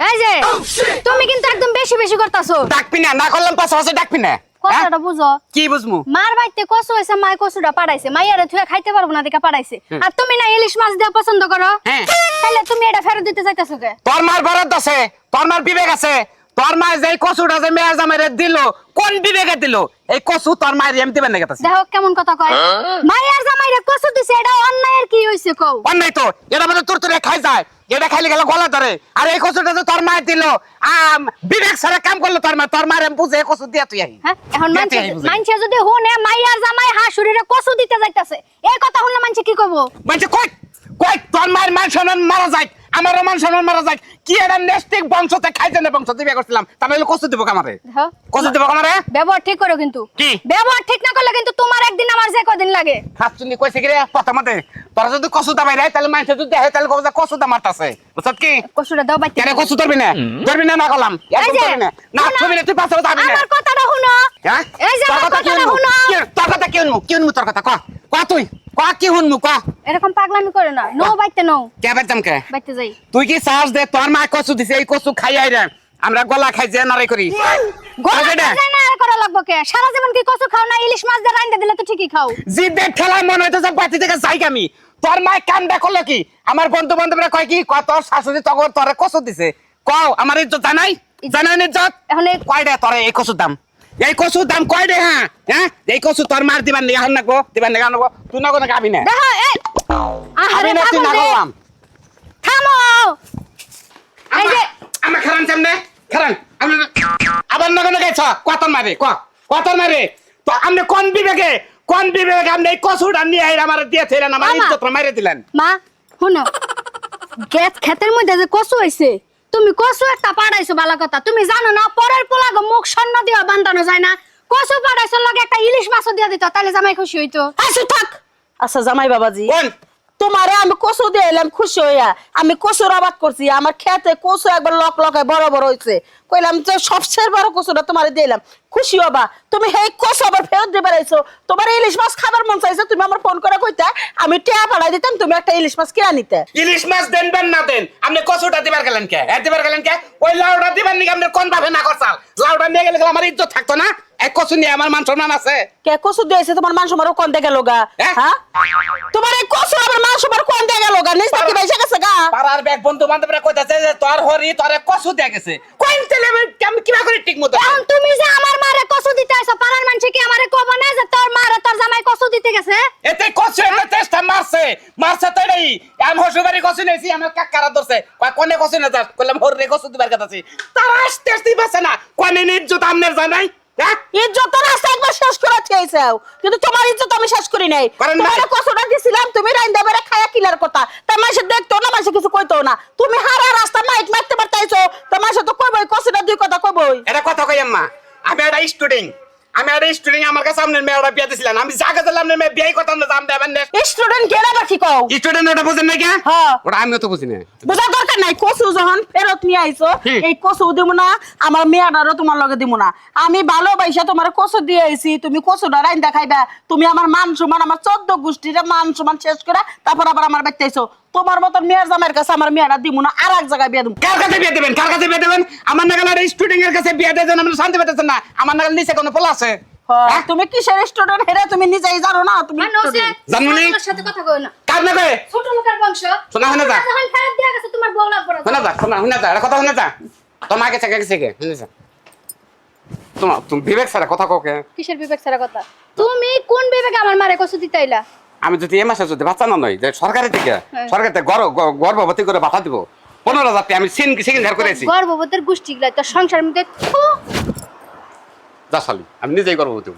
এই যে তুমি কিন্তু একদম বেশি বেশি করতাছো। ডাকবি না না করলাম পাশে পাশে ডাকবি না হ্যাঁ? কথাটা বুঝো। কি বুঝমু? মার বাড়িতে কচু হয়েছে মায় কচুটা পাঠাইছে মাইয়ারে থুয়ে খাইতে পারব না দেখা আর তুমি না ইলিশ মাছ দেওয়া পছন্দ করো? হ্যাঁ। তাহলে তুমি এটা ফেরত দিতে চাইতেছো কে? তোর মার বরাদ্দ আছে তোর মার বিবেক আছে। তোর মা যে কচুটা যে মেয়ে জামাইরে দিল কোন বিবেকে দিল? এই কচু তোর মায়ের গেছে দেখো কেমন কথা কয়। মাইয়ার জামাইরে কচু দিছে এটা অন্যায়ের কি হইছে কও? অন্যায় তো এটা মানে তোর তোরে খাই যায়। এটা খাইলে গেল গলা ধরে। আর এই কচুটা তো তোর মায়ের দিল আম, বিবেক সারা কাম করল তোর মা তোর আমি বুঝে এই কচু দিয়া তুই আহি। হ্যাঁ এখন মানছে। মানছে যদি হুনে মাইয়ার জামাই হাসুরিরে কচু দিতে যাইতাছে এই কথা শুনলে মানছে কি কইবো? মানছে কই কই তোর মায়ের মান সম্মান মারা যায়? আমার মান সম্মান মারা যায়। কি এটা নেস্টিক বংশতে খাইছে না বংশ দিবে করছিলাম। তাহলে কচু দিব কামারে। কচু দিব কামারে? ব্যবহার ঠিক করো কিন্তু। কি? ব্যবহার ঠিক না করলে কিন্তু তোমার একদিন আমার যে কদিন লাগে। হাতচুনি কইছে কি রে প্রথমতে তোরা যদি কচু দাবাই রে তাহলে মানুষ যদি দেখে তাহলে কবে কচু দা মারতাছে? বুঝছত কি? কচুটা দাও বাইতে। কেন কচু ধরবি না? ধরবি না না করলাম একদম যে, ধরবি না। না না তুই পাশে যাবি না। আমার কথাটা শুনো। হ্যাঁ? এই যে আমার কথাটা? শুনো। তোর কথা কি শুনব? কি তোর কথা? ক ক তুই? ক কি শুনব? ক। এরকম পাগলামি করে না। নো বাইতে নো কে বাইতাম কে বাইতে যাই। তুই কি চাস দে? তোর মা কচু দিছে এই কচু খাই আই রে আমরা গলা খাই যে নারে করি। গোলা দে। খাই না আর করা লাগবো কে? সারা জীবন কি কচু খাও না? ইলিশ মাছ দিয়ে রাইন্দা দিলে তো ঠিকই খাও। জিদে মনে হইতেছে বাতি থেকে যাই আমি। তোর মায় কামটা করল কি? আমার বন্ধু বান্ধবরা কয় কি? কয় তোর শাশুড়ি তখন তোরে কচু দিছে। কও আমার ইজ্জত জানাই? জানাই না ইজ্জত? এখন এই কয় দে তোরে এই কচুর দাম? এই কচুর দাম কয় দে হ্যাঁ? হ্যাঁ? এই কচু তোর মার দিবার নিয়ে হান নাকবো দিবার নিয়ে তুই না কোনো গাবি না? গাবি না তুই পাগল না। করলাম। থামো! এই যে আমার খারান সামনে খারান আমি আবার না কোনো গেছ কতন মারে ক কতন মারে? তো আপনি কোন বিবেকে কোন বিবেকে আপনি এই কচুটা নিয়ে আইরা আমার দিয়ে ছিলেন আমার ইজ্জত মাইরে দিলেন? মা শুনো। গেত ক্ষেতের মধ্যে যে কচু হইছে তুমি কচু একটা পাড়াইছো বালা কথা। তুমি জানো না পরের পোলা গো মুখ স্বর্ণ দিয়া বান্ধানো যায় না। কচু পাড়াইছো লগে একটা ইলিশ মাছও দিয়া দিত তাহলে জামাই খুশি হইতো। আচ্ছা থাক। আচ্ছা জামাই বাবাজি। কোন? তোমারে আমি কচু দিয়ে এলাম খুশি হইয়া। আমি কচুর আবাদ করছি। আমার খেতে কচু একবার লক লকায় বড় বড় হয়েছে কইলাম যে সবচেয়ে বড় কচুটা তোমারে দিলাম খুশি হবা? তুমি সেই কচু আবার ফেরত দিবে রাইছো তোমার ইলিশ মাছ খাবার মন চাইছে তুমি আমার ফোন করে কইতা আমি টিয়া পাঠাই দিতাম তুমি একটা ইলিশ মাছ কিনা নিতে ইলিশ মাছ দেন বেন না দেন আপনি কচুটা দিবার গেলেন কে? এ দিবার গেলেন কে? ওই লাউটা দিবার নিকে আপনি কোন ভাবে না করছাল? লাউটা নিয়ে গেলে আমার ইজ্জত থাকতো না? এক কচু নিয়ে আমার মান সম্মান আছে। কে কচু দিয়েছে তোমার মান সমারও কোন দেখে লোগা? হ্যাঁ? তোমার কচু আমার মান সমার কোন দেখে লোগা নিজ থেকে বেসে গেছে গা? পাড়ার ব্যাগ বন্ধু বান্ধবরা কইতাছে যে তোর হরি তোরে কচু দিয়ে গেছে। কোন তেলে আমি কিবা করে ঠিক মতো এখন তুমি যে আমার মারে কচু দিতে আইছো পাড়ার মানুষ কি আমারে কব না যে তোর মারে তোর জামাই কচু দিতে গেছে? এতে কচু এতে চেষ্টা মারছে মারছে তো এই আমি হসুবাড়ি কচু নেছি আমার কাকারা ধরছে। কয় কোনে কচু না যাস? কইলাম হরে কচু দিবার কথা আছে। তারা আসতে আসতেই পারছে না। কোনে ইজ্জত আমনের যায় হ্যাঁ? ইজ্জত রাস্তা একবার শেষ করে খেয়েছাও কিন্তু তোমার ইজ্জত আমি শেষ করি নাই? তোমার কষ্টটা দিছিলাম তুমি রাইন্দা বেড়ে খায়া কিলার কথা। তা মাসে দেখতো না মাসে কিছু কইতো না। তুমি হারা রাস্তা মাইক মারতে পারতাইছো। তা মাসে তো কইবই কষ্টটা দুই কথা কইবই। এটা কথা কই আম্মা? আমি একটা স্টুডেন্ট আমি একটা স্টুডেন্ট আমার কাছে আপনার মেয়েটা বিয়ে দিছিলেন আমি জায়গা দিলাম না মেয়ে বিয়ে কথা না জান দেবেন না স্টুডেন্ট গেরা বাকি কও? স্টুডেন্ট ওটা বুঝেন না কে? হ্যাঁ। ওটা আমিও তো বুঝি না বুঝা দরকার নাই কচু যখন ফেরত নিয়ে আইছো এই কচু দিব না আমার মেয়েটারও তোমার লগে দিব না। আমি ভালো ভালোবাসা তোমার কচু দিয়ে আইছি তুমি কচুটা রাইন্দা খাইবা। তুমি আমার মান সমান আমার চোদ্দ গোষ্ঠীর মান সমান শেষ করে তারপর আবার আমার বাড়িতে আইছো। তোমার মতন মেয়ের জামাইয়ের কাছে আমার মেয়েটা দিব না আর এক জায়গায় বিয়ে দিব কার কাছে বিয়ে দেবেন? কার কাছে বিয়ে দেবেন? আমার নাগাল আর স্টুডেন্ট এর কাছে বিয়ে দেন আপনি শান্তি পেতেছেন না। আমার নাগাল নিচে কোনো পোলা আছে? হ্যাঁ? তুমি কিসের স্টুডেন্ট হেরে তুমি নিজেই জানো না তুমি student। জানমনি? সাথে কথা কই না। কার নাগে ছোট লোকের বংশ। শোনা, শোনা যা। যখন ফেরত দিয়া গেছে তোমার বউ লাগবে না। শোনা যা শোনা শোনা যা এটা কথা শোনা যা। তোমার থেকে গেছে কে শুনে যা। তোমার তুমি বিবেক স্যার কথা কোকে কিসের বিবেক ছাড়া কথা? তুমি কোন বিবেকে আমার মারে কচু দিতে আইলা? আমি যদি এ মাসে যদি বাচ্চা না নই যে সরকারের থেকে হ্যাঁ। সরকার থেকে গর্ব গর্ভবতী করে বাধা দিব পনেরো হাজার আমি সিন সিকিন ধার করেছি গর্ভবতীর গোষ্ঠী গুলা তো সংসার মধ্যে। যা শালি আমি নিজেই গর্ভবতী।